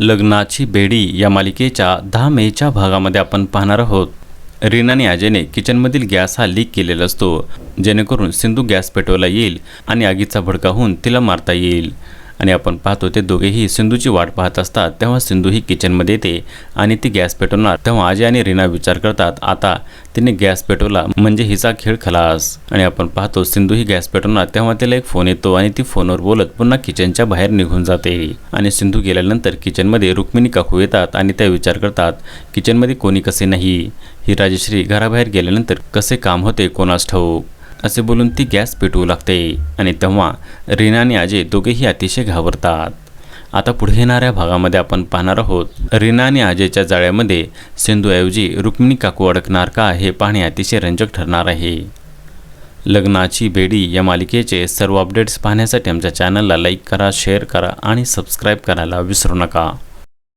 लग्नाची बेडी या मालिकेच्या दहा मेच्या भागामध्ये आपण पाहणार आहोत. रीना आणि अजयने किचनमधील गॅस हा लीक केलेला असतो. जेणेकरून सिंधू गॅस पेटवला येईल आणि आगीचा भडका होऊन तिला मारता येईल. आणि आपण पाहतो ते दोघेही सिंधूची वाट पाहत असतात. तेव्हा सिंधू ही किचनमध्ये येते आणि ती गॅस पेटवणार तेव्हा अजय आणि रीना विचार करतात आता तिने गॅस पेटवला म्हणजे हिचा खेळ खलास. आणि आपण पाहतो सिंधू ही गॅस पेटवणार तेव्हा तिला एक फोन येतो आणि ती फोनवर बोलत पुन्हा किचनच्या बाहेर निघून जाते. आणि सिंधू गेल्यानंतर किचनमध्ये रुक्मिणी काकू येतात आणि त्या विचार करतात किचनमध्ये कोणी कसे नाही? ही राजश्री घराबाहेर गेल्यानंतर कसे काम होते कोणास ठाऊक? असे बोलून ती गॅस पेटवू लागते आणि तेव्हा रीना आणि अजय दोघेही अतिशय घाबरतात. आता पुढे येणाऱ्या भागामध्ये आपण पाहणार आहोत रीना आणि अजयच्या जाळ्यामध्ये सिंधूऐवजी रुक्मिणी काकू अडकणार का हे पाहणे अतिशय रंजक ठरणार आहे. लग्नाची बेडी या मालिकेचे सर्व अपडेट्स पाहण्यासाठी आमच्या चॅनलला लाईक करा शेअर करा आणि सबस्क्राईब करायला विसरू नका.